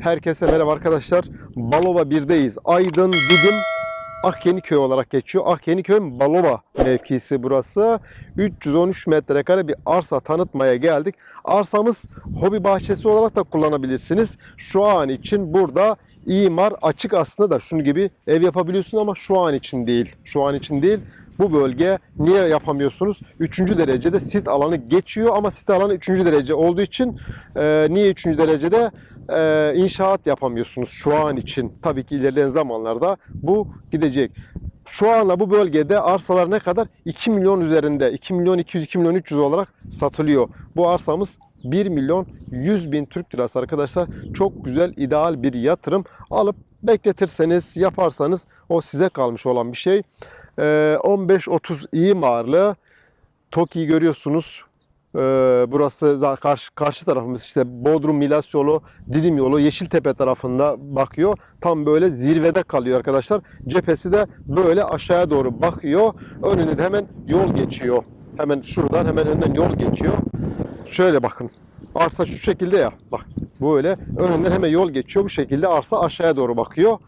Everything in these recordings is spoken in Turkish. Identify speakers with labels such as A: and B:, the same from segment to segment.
A: Herkese merhaba arkadaşlar. Balova 1'deyiz. Aydın, Didim, Akyeniköy olarak geçiyor. Akyeniköy Balova mevkisi burası. 313 metrekare bir arsa tanıtmaya geldik. Arsamız hobi bahçesi olarak da kullanabilirsiniz. Şu an için burada imar açık aslında da şunu gibi ev yapabiliyorsun ama şu an için değil. Şu an için değil. Bu bölge niye yapamıyorsunuz? Üçüncü derecede sit alanı geçiyor ama sit alanı üçüncü derece olduğu için e, niye üçüncü derecede e, inşaat yapamıyorsunuz şu an için? Tabii ki ilerleyen zamanlarda bu gidecek. Şu anda bu bölgede arsalar ne kadar? 2 milyon üzerinde. 2 milyon 200, 2 milyon 300 olarak satılıyor. Bu arsamız 1 milyon 100 bin Türk lirası arkadaşlar. Çok güzel, ideal bir yatırım. Alıp bekletirseniz, yaparsanız o size kalmış olan bir şey. Ee, 15-30 imarlı TOKİ'yi görüyorsunuz. Ee, burası karşı, karşı tarafımız işte Bodrum Milas yolu, Didim yolu, Yeşiltepe tarafında bakıyor. Tam böyle zirvede kalıyor arkadaşlar. Cephesi de böyle aşağıya doğru bakıyor. Önünde de hemen yol geçiyor. Hemen şuradan hemen önden yol geçiyor. Şöyle bakın. Arsa şu şekilde ya. Bak böyle önünden hemen yol geçiyor. Bu şekilde arsa aşağıya doğru bakıyor.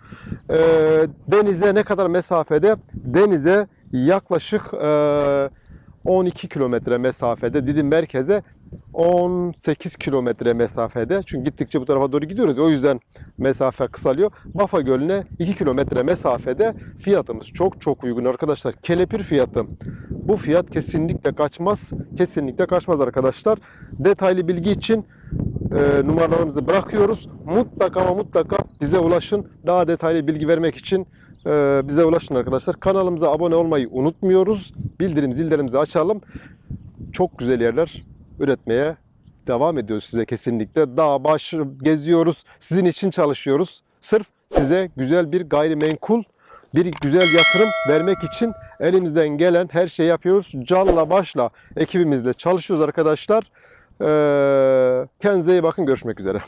A: Ee, denize ne kadar mesafede? Denize yaklaşık e, 12 kilometre mesafede. Didim merkeze 18 kilometre mesafede. Çünkü gittikçe bu tarafa doğru gidiyoruz. O yüzden mesafe kısalıyor. Bafa Gölü'ne 2 kilometre mesafede fiyatımız çok çok uygun arkadaşlar. Kelepir fiyatı. Bu fiyat kesinlikle kaçmaz. Kesinlikle kaçmaz arkadaşlar. Detaylı bilgi için e, numaralarımızı bırakıyoruz. Mutlaka ama mutlaka bize ulaşın. Daha detaylı bilgi vermek için bize ulaşın arkadaşlar. Kanalımıza abone olmayı unutmuyoruz. Bildirim zillerimizi açalım. Çok güzel yerler üretmeye devam ediyoruz size kesinlikle. Dağ baş geziyoruz. Sizin için çalışıyoruz. Sırf size güzel bir gayrimenkul, bir güzel yatırım vermek için elimizden gelen her şeyi yapıyoruz. Canla başla ekibimizle çalışıyoruz arkadaşlar. Ee, kendinize iyi bakın. Görüşmek üzere.